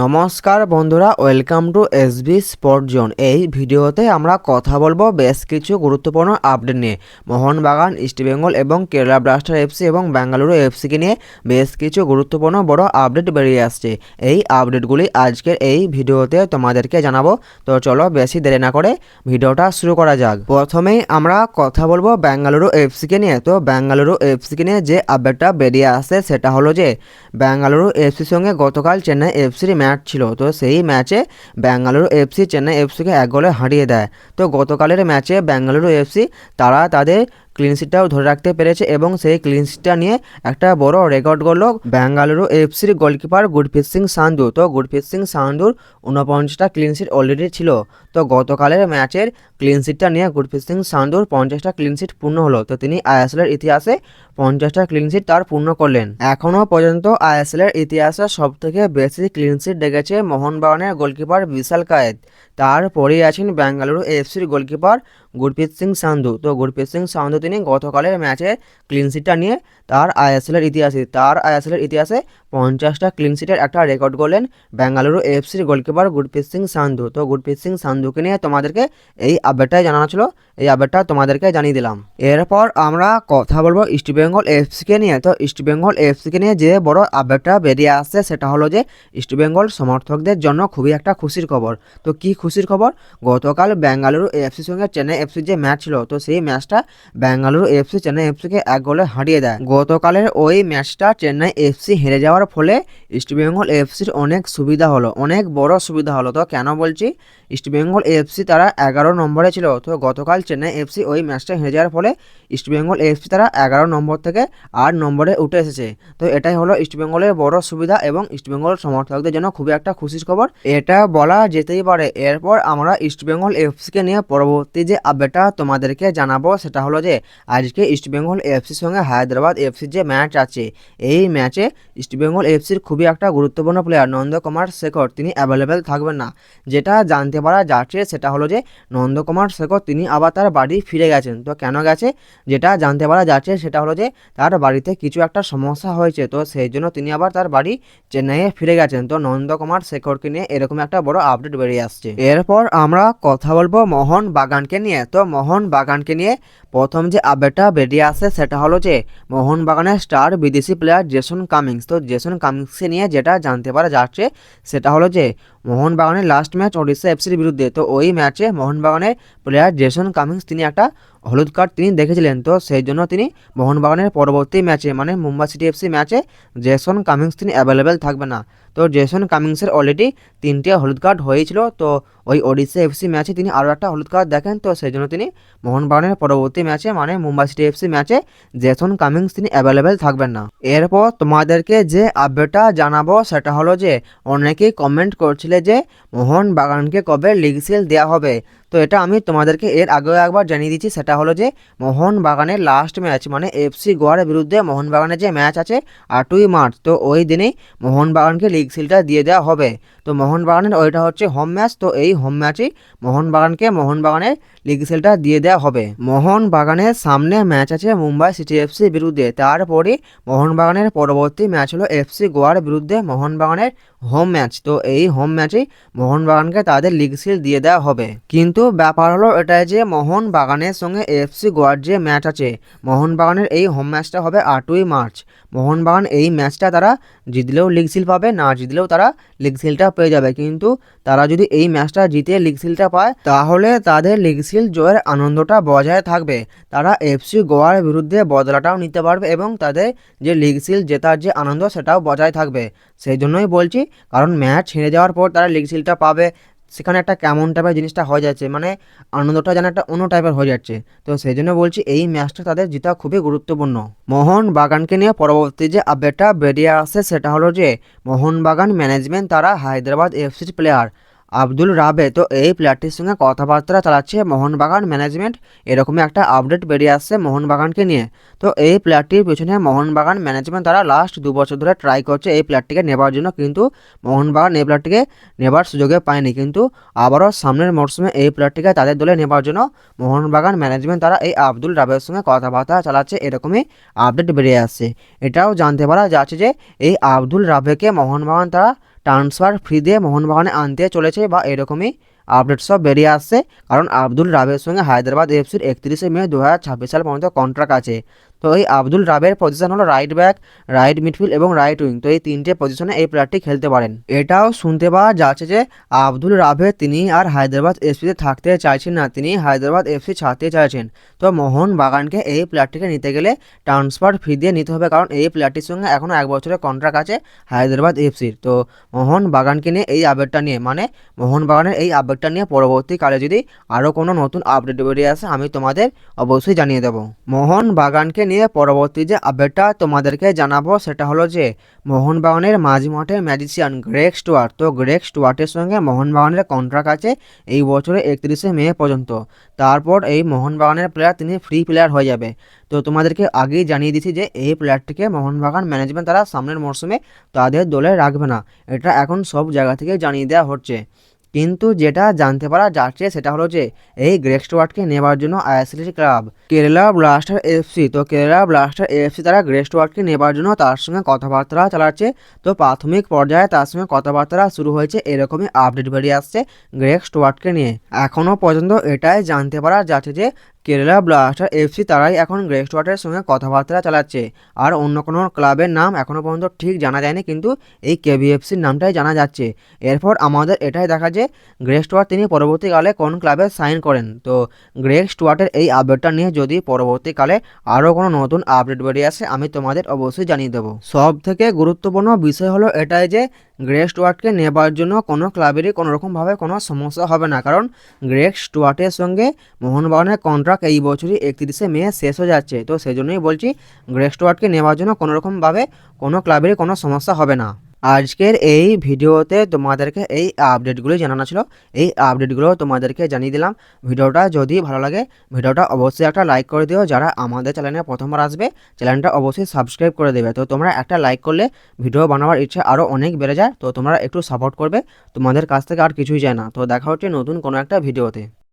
নমস্কার বন্ধুরা welcome to S SB sport zone এই ভিডিওতে আমরা কথা বলব বেশ কিছু গুরুত্বপূর্ণ আপডেট নিয়ে। মোহনবাগান ইস্টবেঙ্গল এবং কেরালা ব্লাস্টার এফসি এবং বেঙ্গালুরু এফসিকে নিয়ে বেশ কিছু গুরুত্বপূর্ণ বড় আপডেট বেরিয়ে আসছে। এই আপডেটগুলি আজকের এই ভিডিওতে তোমাদেরকে জানাব। তো চলো বেশি দেরি না করে ভিডিওটা শুরু করা যাক। প্রথমেই আমরা কথা বলব বেঙ্গালুরু এফসিকে নিয়ে। তো বেঙ্গালুরু এফসিকে নিয়ে যে আপডেটটা বেরিয়ে আসছে সেটা হলো যে বেঙ্গালুরু এফসির সঙ্গে গতকাল চেন্নাই এফসির ম্যাচ ছিল। তো সেই ম্যাচে ব্যাঙ্গালুরু এফসি চেন্নাই এফসিকে এক গোলে হারিয়ে দেয়। তো গতকালের ম্যাচে ব্যাঙ্গালুরু এফসি তারা তাদের ক্লিনশিটটাও ধরে রাখতে পেরেছে এবং সেই ক্লিনশিটটা নিয়ে একটা বড় রেকর্ড করল বেঙ্গালুরু এফসির গোলকিপার গুরপ্রীত সিং সান্ধু তো গুরপ্রীত সিং সান্ধুর উনপঞ্চাশটা ক্লিনশিট অলরেডি ছিল। তো গতকালের ম্যাচের ক্লিনশিটটা নিয়ে গুরপ্রীত সিং সান্ধুর পঞ্চাশটা ক্লিনশিট পূর্ণ হলো। তো তিনি আইএসএলের ইতিহাসে পঞ্চাশটা ক্লিনশিট তার পূর্ণ করলেন। এখনও পর্যন্ত আইএসএলের ইতিহাসে সবথেকে বেশি ক্লিনশিট ডেকেছে মোহনবাগানের গোলকিপার বিশাল কায়েদ তারপরেই আছেন বেঙ্গালুরু এফসির গোলকিপার গুরপ্রীত সিং সান্ধু। তো গুরপ্রীত সিং সান্ধু তিনি গতকালের ম্যাচে ক্লিনশিটটা নিয়ে তার আইএসএলের ইতিহাসে, তার আইএসএলের ইতিহাসে পঞ্চাশটা ক্লিনশিটের একটা রেকর্ড করলেন বেঙ্গালুরু এফসির গোলকিপার গুরপ্রীত সিং সান্ধু। তো গুরপ্রীত সিং সান্ধুকে নিয়ে তোমাদেরকে এই আপডেটটাই জানানো ছিল। এই আপডেটটা তোমাদেরকে জানিয়ে দিলাম। এরপর আমরা কথা বলব ইস্টবেঙ্গল এফসিকে নিয়ে। তো ইস্টবেঙ্গল এফসিকে নিয়ে যে বড় আপডেটটা বেরিয়ে আসছে, সেটা হলো যে ইস্টবেঙ্গল সমর্থকদের জন্য খুবই একটা খুশির খবর। তো কি খুশির খবর? গতকাল বেঙ্গালুরু এফসির সঙ্গে চেন্নাই এফসির যে ম্যাচ ছিল, তো সেই ম্যাচটা বেঙ্গালুরু এফসি চেন্নাই এফসিকে এক গোলে হারিয়ে দেয়। গতকালের ওই ম্যাচটা চেন্নাই এফসি হেরে যাওয়ার ফলে ইস্টবেঙ্গল এফসির অনেক সুবিধা হলো, অনেক বড় সুবিধা হলো। তো কেন বলছি? ইস্টবেঙ্গল এফসি তারা এগারো নম্বরে ছিল, তো গতকাল চেন্নাই এফসি ওই ম্যাচটা হেরে যাওয়ার ফলে ইস্টবেঙ্গল এফসি তারা এগারো নম্বর থেকে আট নম্বরে উঠে এসেছে। তো এটাই হলো ইস্টবেঙ্গলের বড় সুবিধা এবং ইস্টবেঙ্গল সমর্থকদের জন্য খুবই একটা খুশির খবর। এটা বলা যেতেই পারে এরপর আমরা ইস্টবেঙ্গল এফসিকে নিয়ে পরবর্তী যে আপডেটটা তোমাদেরকে জানাব, সেটা হলো যে, আজকে ইস্টবেঙ্গল এফসির সঙ্গে হায়দ্রাবাদ এফসির যে ম্যাচ আছে, এই ম্যাচে ইস্টবেঙ্গল এফসির খুবই একটা গুরুত্বপূর্ণ প্লেয়ার নন্দকুমার শেখর, তিনি অ্যাভেলেবেল থাকবেন না। যেটা জানতে পারা যাচ্ছে, সেটা হলো যে নন্দকুমার শেখর, তিনি আবার তার বাড়ি ফিরে গেছেন। তো কেন গেছে? যেটা জানতে পারা যাচ্ছে, সেটা হলো যে, তার বাড়িতে কিছু একটা সমস্যা হয়েছে, তো সেই জন্য তিনি আবার তার বাড়ি চেন্নাইয়ে ফিরে গেছেন। তো নন্দকুমার শেখরকে নিয়ে এরকম একটা বড় আপডেট বেরিয়ে আসছে। এরপর আমরা কথা বলব মোহন বাগানকে নিয়ে। তো মোহন বাগানকে নিয়ে প্রথম যে আপডেটটা বেরিয়ে আসে সেটা হলো যে, মোহন বাগানের স্টার বিদেশি প্লেয়ার জেসন কামিংস তো জেসন কামিংসকে নিয়ে যেটা জানতে পারা যাচ্ছে সেটা হলো যে, মোহন বাগানের লাস্ট ম্যাচ ওড়িশা এফসির বিরুদ্ধে। তো ওই ম্যাচে মোহনবাগানের প্লেয়ার জেসন কামিংস তিনি একটা হলুদ কার্ড তিনি দেখেছিলেন। তো সেই জন্য তিনি মোহনবাগানের পরবর্তী ম্যাচে মানে মুম্বাই সিটি এফসি ম্যাচে জেসন কামিংস তিনি অ্যাভেলেবেল থাকবে না। তো জেসন কামিংসের অলরেডি তিনটে হলুদ কার্ড হয়েছিল। তো ওই ওড়িশা এফসি ম্যাচে তিনি আরও একটা হলুদ কার্ড দেখেন। তো সেই জন্য তিনি মোহনবাগানের পরবর্তী ম্যাচে মানে মুম্বাই সিটি এফসি ম্যাচে জেসন কামিংস তিনি অ্যাভেলেবেল থাকবেন না। এরপর তোমাদেরকে যে আপডেটটা জানাব, সেটা হলো যে অনেকেই কমেন্ট করছিলে যে মোহন বাগানকে কবে লিগ সিল দেওয়া হবে। তো এটা আমি তোমাদেরকে এর আগেও একবার জানিয়ে দিচ্ছি সেটা হলো যে মোহন বাগানের লাস্ট ম্যাচ মানে এফসি গোয়ার বিরুদ্ধে মোহনবাগানের যে ম্যাচ আছে আটই মার্চ, তো ওই দিনেই মোহনবাগানকে লিগ সিলটা দিয়ে দেওয়া হবে। তো মোহনবাগানের ওইটা হচ্ছে হোম ম্যাচ তো এই হোম ম্যাচেই মোহনবাগানকে মোহনবাগানের লিগ সিলটা দিয়ে দেওয়া হবে। মোহনবাগানের সামনে ম্যাচ আছে মুম্বাই সিটি এফসির বিরুদ্ধে। তারপরে মোহনবাগানের পরবর্তী ম্যাচ হলো এফসি গোয়ার বিরুদ্ধে মোহনবাগানের হোম ম্যাচ। তো এই হোম ম্যাচেই মোহনবাগানকে তাদের লিগ সিল দিয়ে দেওয়া হবে। কিন্তু ব্যাপার হলো এটাই যে মোহনবাগানের সঙ্গে এফসি গোয়ার যে ম্যাচ আছে, মোহনবাগানের এই হোম ম্যাচটা হবে আটই মার্চ। মোহনবাগান এই ম্যাচটা তারা জিতলেও লিগ সিল পাবে, না জিতলেও তারা লিগ সিলটা পেয়ে যাবে। কিন্তু তারা যদি এই ম্যাচটা জিতে লিগ সিলটা পায়, তাহলে তাদের লিগ সিল জয়ের আনন্দটা বজায় থাকবে। তারা এফসি গোয়ার বিরুদ্ধে বদলাটাও নিতে পারবে এবং তাদের যে লিগ সিল জেতার যে আনন্দ, সেটাও বজায় থাকবে। সেই জন্যই বলছি, কারণ ম্যাচ হেরে যাওয়ার পর তারা লিগ সিলটা পাবে। সেখানে একটা কেমন টাইপের জিনিসটা হয়ে যাচ্ছে মানে আনন্দটা যেন একটা অন্য টাইপের হয়ে যাচ্ছে। তো সেই জন্য বলছি, এই ম্যাচটা তাদের জিতা খুবই গুরুত্বপূর্ণ। মোহন বাগানকে নিয়ে পরবর্তী যে আপডেটটা বেরিয়ে আসে, সেটা হলো যে মোহন বাগান ম্যানেজমেন্ট তারা হায়দ্রাবাদ এফসির প্লেয়ার আব্দুল রাবে তো এই প্লেয়ারটির সঙ্গে কথাবার্তা চালাচ্ছে মোহনবাগান ম্যানেজমেন্ট। এরকমই একটা আপডেট বেরিয়ে আসছে মোহনবাগানকে নিয়ে। তো এই প্লেয়ারটির পেছনে মোহনবাগান ম্যানেজমেন্ট তারা লাস্ট দু বছর ধরে ট্রাই করছে এই প্লেয়ারটিকে নেবার জন্য, কিন্তু মোহনবাগান এই প্লেয়ারটিকে নেবার সুযোগে পায়নি। কিন্তু আবারও সামনের মরশুমে এই প্লেয়ারটিকে তাদের দলে নেবার জন্য মোহনবাগান ম্যানেজমেন্ট তারা এই আব্দুল রাবের সঙ্গে কথাবার্তা চালাচ্ছে, এরকমই আপডেট বেরিয়ে আসছে। এটাও জানতে পারা যাচ্ছে যে এই আব্দুল রাবেকে মোহনবাগান তারা ট্রান্সফার ফ্রি দিয়ে মোহনবাগানে আনতে চলেছে বা এরকমই আপডেট সব বেরিয়ে আসছে। কারণ আব্দুল রাবের সঙ্গে হায়দ্রাবাদ এফসির একত্রিশে মে দু হাজার ছাব্বিশ সাল পর্যন্ত কন্ট্রাক্ট আছে। তো এই আব্দুল রাবের পজিশন হলো রাইট ব্যাক রাইট মিডফিল্ড এবং রাইট উইং তো এই তিনটে পজিশনে এই প্লেয়ারটি খেলতে পারেন। এটাও শুনতে পাওয়া যাচ্ছে যে আব্দুল রাবে তিনি আর হায়দ্রাবাদ এফসিতে থাকতে চাইছেন না। তিনি হায়দ্রাবাদ এফসি ছাড়তে চাইছেন। তো মোহন বাগানকে এই প্লেয়ারটিকে নিতে গেলে ট্রান্সফার ফি দিয়ে নিতে হবে। কারণ এই প্লেয়ারটির সঙ্গে এখনও এক বছরের কন্ট্রাক্ট আছে হায়দ্রাবাদ এফসির। তো মোহন বাগানকে নিয়ে এই আপডেটটা নিয়ে মানে মোহন বাগানের এই আপডেটটা নিয়ে পরবর্তীকালে যদি আরও কোনো নতুন আপডেট বেরিয়ে আসে, আমি তোমাদের অবশ্যই জানিয়ে দেবো। মোহন বাগানকে নিয়ে পরবর্তী যে আপডেটটা তোমাদেরকে জানাব, সেটা হলো যে মোহনবাগানের মাঝ মাঠে ম্যাজিশিয়ান গ্রেক স্টুয়ার্ট তো গ্রেক স্টুয়ার্টের সঙ্গে মোহনবাগানের কন্ট্রাক্ট আছে এই বছরে একত্রিশে মে পর্যন্ত। তারপর এই মোহনবাগানের প্লেয়ার তিনি ফ্রি প্লেয়ার হয়ে যাবে। তো তোমাদেরকে আগেই জানিয়ে দিছি যে এই প্লেয়ারটিকে মোহনবাগান ম্যানেজমেন্ট তারা সামনের মরশুমে তাদের দলে রাখবে না। এটা এখন সব জায়গা থেকে জানিয়ে দেওয়া হচ্ছে। কিন্তু যেটা জানতে পারা যাচ্ছে সেটা হলো যে, এই গ্রেক স্টুয়ার্টকে নেবার জন্য আইএসএলসি ক্লাব, কেরালা ব্লাস্টার এফসি। তো কেরালা ব্লাস্টার এফসি তারা গ্রেক স্টুয়ার্টকে নেবার জন্য তার সঙ্গে কথাবার্তা চালাচ্ছে। তো প্রাথমিক পর্যায়ে তার সঙ্গে কথাবার্তা শুরু হয়েছে, এরকমই আপডেট বেরিয়ে আসছে গ্রেক স্টুয়ার্টকে নিয়ে। এখনও পর্যন্ত এটাই জানতে পারা যাচ্ছে যে কেরালা ব্লাস্টার এফসি তারাই এখন গ্রেক স্টুয়ার্টের সঙ্গে কথাবার্তা চালাচ্ছে। আর অন্য কোনো ক্লাবের নাম এখনও পর্যন্ত ঠিক জানা যায়নি, কিন্তু এই কেভিএফসির নামটাই জানা যাচ্ছে। এরপর আমাদের এটাই দেখা যে গ্রেক স্টুয়ার্ট তিনি পরবর্তীকালে কোন ক্লাবে সাইন করেন। তো গ্রেক স্টুয়ার্টের এই আপডেটটা নিয়ে যদি পরবর্তীকালে আরও কোনো নতুন আপডেট বেরিয়ে আসে, আমি তোমাদের অবশ্যই জানিয়ে দেবো। সব থেকে গুরুত্বপূর্ণ বিষয় হলো এটাই যে গ্রেক স্টুয়ার্টকে নেবার জন্য কোনো ক্লাবেরই কোনো রকমভাবে কোনো সমস্যা হবে না। কারণ গ্রেক স্টুয়ার্টের সঙ্গে মোহনবাগানের কন্ট্রাক্ট এই বছরই একত্রিশে মে শেষ হয়ে যাচ্ছে। তো সেই জন্যই বলছি গ্রেক স্টুয়ার্টকে নেওয়ার জন্য কোনোরকমভাবে কোনো ক্লাবেরই কোনো সমস্যা হবে না। আজকের এই ভিডিওতে তোমাদেরকে এই আপডেটগুলো জানানো ছিল। এই আপডেটগুলো তোমাদেরকে জানিয়ে দিলাম। ভিডিওটা যদি ভালো লাগে, ভিডিওটা অবশ্যই একটা লাইক করে দিও। যারা আমাদের চ্যানেলে প্রথমবার আসবে, চ্যানেলটা অবশ্যই সাবস্ক্রাইব করে দেবে। তো তোমরা একটা লাইক করলে ভিডিও বানাবার ইচ্ছা আরও অনেক বেড়ে যায়। তো তোমরা একটু সাপোর্ট করবে। তোমাদের কাছ থেকে আর কিছুই যায় না। তো দেখা হচ্ছে নতুন কোনো একটা ভিডিওতে।